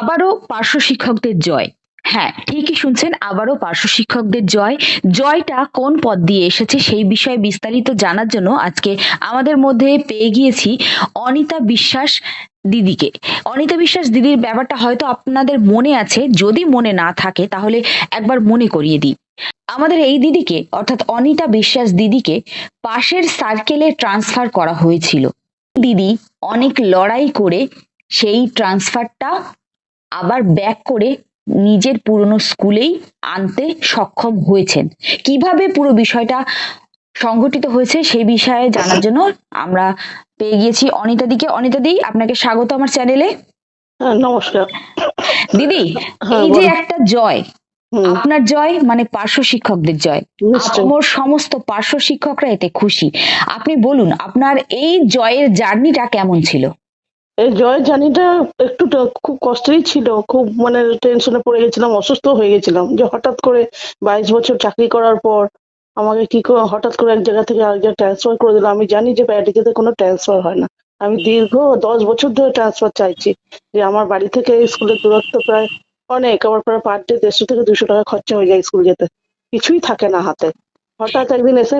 আবারও পার্শ্ব শিক্ষকদের জয়। হ্যাঁ ঠিকই শুনছেন, আবারও পার্শ্ব শিক্ষকদের জয়। জয়টা কোন পদ দিয়ে এসেছে সেই বিষয়ে বিস্তারিত জানার জন্য আজকে আমাদের মধ্যে পেয়ে গিয়েছি অনিতা বিশ্বাস দিদিকে। অনিতা বিশ্বাস দিদির ব্যাপারটা হয়তো আপনাদের মনে আছে, যদি মনে না থাকে তাহলে একবার মনে করিয়ে দিই। আমাদের এই দিদিকে, অর্থাৎ অনিতা বিশ্বাস দিদিকে পাশের সার্কেলে ট্রান্সফার করা হয়েছিল। দিদি অনেক লড়াই করে সেই ট্রান্সফারটা আবার ব্যাক করে নিজের পুরনো স্কুলেই আনতে সক্ষম হয়েছেন। কীভাবে পুরো বিষয়টা সংঘটিত হয়েছে সেই বিষয়ে জানার জন্য আমরা পেয়ে গিয়েছি অনিতা দিকে। অনিতা দি আপনাকে স্বাগত আমার চ্যানেলে নমস্কার। দিদি হ্যাঁ, এই যে একটা জয় আপনার জয় মানে পার্শ্ব শিক্ষকদের জয়। আমার সমস্ত পার্শ্ব শিক্ষকরা এতে খুশি। আপনি বলুন আপনার এই জয়ের জার্নিটা কেমন ছিল? এই জয়ের জার্নিটা একটু খুব কষ্টেরই ছিল। খুব মানে টেনশনে পড়ে গেছিলাম অসুস্থ হয়ে গেছিলাম। যে হঠাৎ করে বাইশ বছর চাকরি করার পর আমাকে কি হঠাৎ করে এক জায়গা থেকে আরেক জায়গায় ট্রান্সফার করে দিল। আমি জানি যে প্যারাটিতে কোনো ট্রান্সফার হয় না। আমি দীর্ঘ দশ বছর ধরে ট্রান্সফার চাইছি। যে আমার বাড়ি থেকে স্কুলের দূরত্ব প্রায় অনেক। আমার প্রায় পার ডে দেড়শো থেকে দুশো টাকা খরচা হয়ে যায় স্কুল যেতে। কিছুই থাকে না হাতে। হঠাৎ একদিন এসে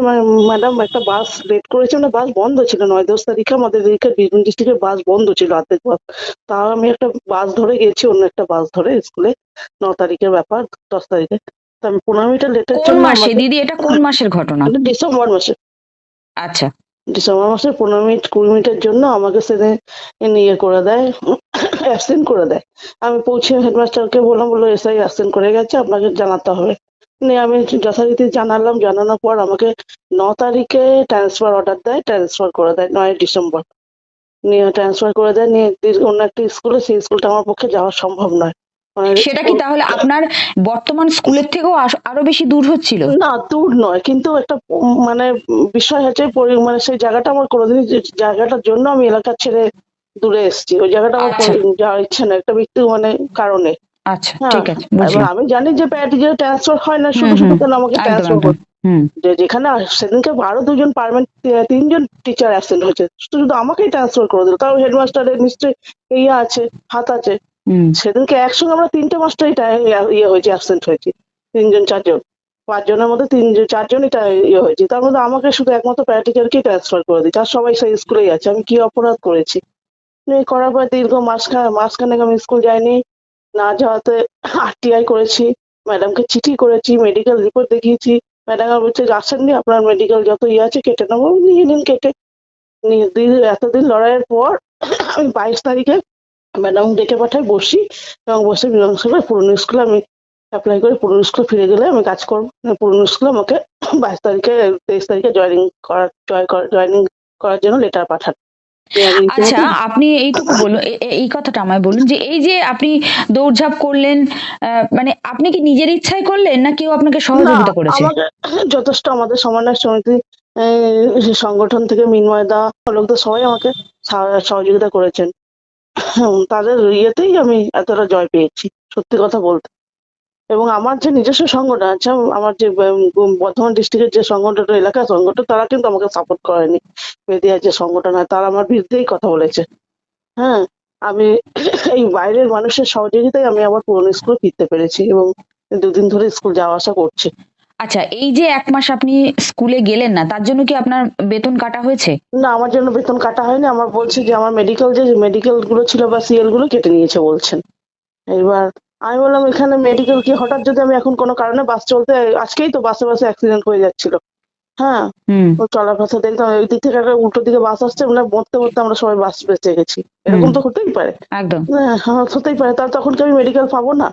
ম্যাডাম একটা বাস লেট করেছে। মানে বাস বন্ধ ছিল নয় দশ তারিখে আমাদের এদিকে বীরভূম ডিস্ট্রিক্টের বাস বন্ধ ছিল অর্ধেক বাস তাও আমি একটা বাস ধরে গেছি অন্য একটা বাস ধরে স্কুলে। ন তারিখের ব্যাপার দশ তারিখে। তা আমি পনেরো মিনিটের লেটের কোন মাসে? দিদি এটা কোন মাসের ঘটনা? ডিসেম্বর মাসে। আচ্ছা। ডিসেম্বর মাসে পনেরো মিনিট কুড়ি মিনিটের জন্য আমাকে সেদিন ইয়ে করে দেয় অ্যাবসেন্ট করে দেয়। আমি পৌঁছে হেডমাস্টারকে বললাম বলল এসআই অ্যাবসেন্ট করে গেছে আপনাকে জানাতে হবে। নিয়ে আমি যথারীতি জানালাম জানানোর পর আমাকে ন তারিখে ট্রান্সফার অর্ডার দেয় ট্রান্সফার করে দেয় নয় ডিসেম্বর। নিয়ে ট্রান্সফার করে দেয় নিয়ে অন্য একটা স্কুলে সেই স্কুলটা আমার পক্ষে যাওয়া সম্ভব নয়। মানে সেটা কি তাহলে আপনার বর্তমান স্কুলের থেকেও আরও বেশি দূর হচ্ছিল? না দূর নয় কিন্তু একটা মানে বিষয় হচ্ছে মানে সেই জায়গাটা আমার কোনোদিনই জায়গাটার জন্য আমি এলাকা ছেড়ে দূরে এসেছি। ওই জায়গাটা আমার আচ্ছা। যাওয়ার ইচ্ছে না একটা মৃত্যু মানে কারণে। আচ্ছা হ্যাঁ, ঠিক আছে আমি জানি যে প্যাটিজে ট্রান্সফার হয় না শুধু শুধু কেন আমাকে ট্রান্সফার হুম। যে যেখানে সেদিনকে আরও দুজন পারমানেন্ট তিনজন টিচার অ্যাবসেন্ট হয়েছে। শুধু শুধু আমাকেই ট্রান্সফার করে দিল কারণ হেডমাস্টারের নিশ্চয়ই ইয়ে আছে হাত আছে। সেদিনকে একসঙ্গে আমরা তিনটে মাস্টারই ইয়ে হয়েছে অ্যাবসেন্ট হয়েছি। তিনজন চারজন। পাঁচজনের মধ্যে তিনজন চারজনই ইয়ে হয়েছে। তার মধ্যে আমাকে শুধু একমাত্র প্যারাটিচারকেই ট্রান্সফার করে দিচ্ছে আর সবাই সেই স্কুলেই আছে। আমি কি অপরাধ করেছি? করার পর দীর্ঘ মাসখানে মাসখানেক আমি স্কুল যাইনি। না যাওয়াতে আরটিআই করেছি ম্যাডামকে চিঠি করেছি মেডিকেল রিপোর্ট দেখিয়েছি। ম্যাডাম বলছে আসেননি আপনার মেডিকেল যত ইয়ে আছে কেটে নেব, নিয়ে নিন কেটে। এতদিন লড়াইয়ের পর, আমি বাইশ তারিখে ম্যাডাম ডেকে পাঠাই, বসি এবং বসে বিধানসভায় পুরনো স্কুলে আমি অ্যাপ্লাই করে পুরনো স্কুলে ফিরে গেলে আমি কাজ করব। পুরনো স্কুলে আমাকে বাইশ তারিখে, তেইশ তারিখে জয়েনিং করার জয় জয়েনিং করার জন্য লেটার পাঠান। আচ্ছা আপনি এইটুকু বলুন এই কথাটা আমায় বলুন যে এই যে আপনি দৌড়ঝাঁপ করলেন মানে আপনি কি নিজের ইচ্ছায় করলেন না কেউ আপনাকে সহযোগিতা করেছে? যথেষ্ট আমাদের সমন্বয় সমিতি সংগঠন থেকে মিনময় দা লোকদের সবাই আমাকে সহযোগিতা করেছেন। তাদের ইয়েতেই আমি এতটা জয় পেয়েছি সত্যি কথা বলতে। এবং আমার যে নিজস্ব সংগঠন আছে আমার যে বর্ধমান ডিস্ট্রিক্টের যে সংগঠন এলাকা সংগঠন তারা কিন্তু আমাকে সাপোর্ট করেনি। বেদিয়ার যে সংগঠন হয় তারা আমার বিরুদ্ধেই কথা বলেছে। হ্যাঁ আমি এই বাইরের মানুষের সহযোগিতায় আমি আবার পুরনো স্কুলে ফিরতে পেরেছি এবং দুদিন ধরে স্কুল যাওয়া আসা করছি। আচ্ছা এই যে এক মাস আপনি স্কুলে গেলেন না তার জন্য কি আপনার বেতন কাটা হয়েছে? না আমার জন্য বেতন কাটা হয়নি। আমার বলছে যে আমার মেডিকেল যে মেডিকেলগুলো ছিল বা সিএলগুলো কেটে নিয়েছে বলছেন। এবার আমি বললাম এখানে মেডিকেল কি? হঠাৎ যদি আমি এখন কোনো কারণে বাস চলতে আজকেই তো বাসে বাসে অ্যাক্সিডেন্ট হয়ে যাচ্ছিল। হ্যাঁ? ও চলার পথে দেখতাম ওই দিক থেকে একটা উল্টো দিকে বাস আসছে আমরা মরতে মরতে আমরা সবাই বাস বেঁচে গেছি। এরকম তো হতেই পারে। একদম। হ্যাঁ হ্যাঁ, হতেই পারে। তাহলে তখন কি আমি মেডিকেল পাবো না?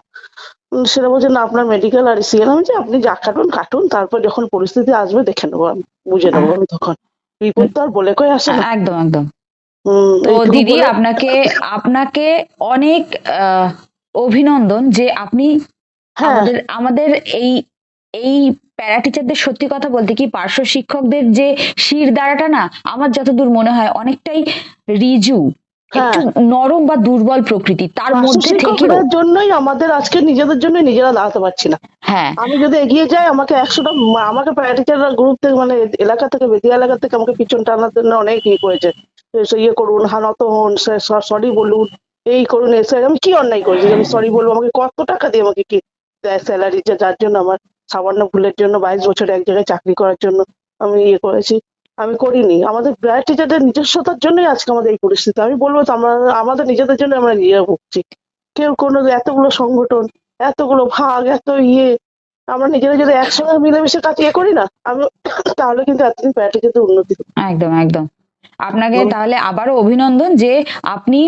সেটা বলছে না আপনার মেডিকেল আর সিএল আমি যে আপনি যা কাটুন কাটুন তারপর যখন পরিস্থিতি আসবে দেখে নেব আমি বুঝে নেব আমি তখন। বিপদ তো আর বলে কয়ে আসে না। একদম একদম। হুম, তো দিদি আপনাকে আপনাকে অনেক আহ, অভিনন্দন যে আপনি হ্যাঁ। আমাদের আমাদের এই এই প্যারা টিচারদের সত্যি কথা বলতে কি পার্শ্ব শিক্ষকদের যে শির দ্বারাটা না আমার যতদূর মনে হয় অনেকটাই রিজু হ্যাঁ। একটু নরম বা দুর্বল প্রকৃতি তার মধ্যে থেকেও। জন্যই আমাদের আজকে নিজেদের জন্য নিজেরা দাঁড়াতে পারছি না। হ্যাঁ। আমি যদি এগিয়ে যাই আমাকে একশোটা আমাকে প্যারাটিচাররা গ্রুপ থেকে মানে এলাকা থেকে বেদিয়া এলাকা থেকে আমাকে পিছন টানার জন্য অনেক ইয়ে করেছে। ইয়ে করুন হানত হন সরি বলুন এই করুন এসে আমি কি অন্যায় করেছি? আমি সরি বলব, আমাকে কত টাকা দিয়ে আমাকে কি দেয় স্যালারি যার জন্য আমার সামান্য ভুলের জন্য, বাইশ বছর এক জায়গায় চাকরি করার জন্য আমি ইয়ে করেছি। আমি করিনি। আমাদের প্রায় টিচারদের নিজস্বতার জন্যই আজকে আমাদের এই পরিস্থিতি। আমি বলব তো, আমরা, আমাদের নিজেদের জন্য আমরা ইয়ে ভুগছি। কেউ কোনো এতগুলো সংগঠন, এতগুলো ভাগ, এত ইয়ে আমরা নিজেরা যদি একসঙ্গে মিলেমিশে কাজ ইয়ে করি না, আমি, তাহলে কিন্তু এতদিন প্যারা টিচারদের উন্নতি। একদম একদম। আপনাকে তাহলে আবারও অভিনন্দন যে আপনি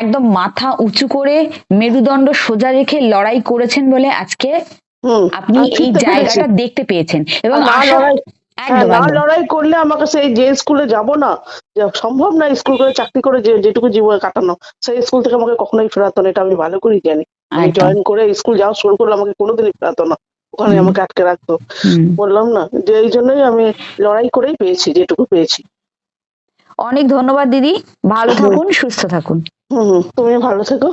একদম মাথা উঁচু করে মেরুদণ্ড সোজা রেখে লড়াই করেছেন বলে আজকে আপনি এই জায়গাটা দেখতে পেয়েছেন এবং না লড়াই হ্যাঁ, লড়াই করলে আমাকে সেই যে স্কুলে যাব না সম্ভব না স্কুল করে চাকরি করে যেটুকু জীবনে কাটানো সেই স্কুল থেকে আমাকে কখনোই ফেরাতো না এটা আমি ভালো করেই জানি। আমি জয়েন করে স্কুল যাওয়া শুরু করলে আমাকে কোনোদিনই ফেরাতো না ওখানে আমাকে আটকে রাখতো। বললাম না যে এই জন্যই আমি লড়াই করেই পেয়েছি যেটুকু পেয়েছি। অনেক ধন্যবাদ দিদি। ভালো থাকুন সুস্থ থাকুন। হুম তুমিও তুমি ভালো থেকো।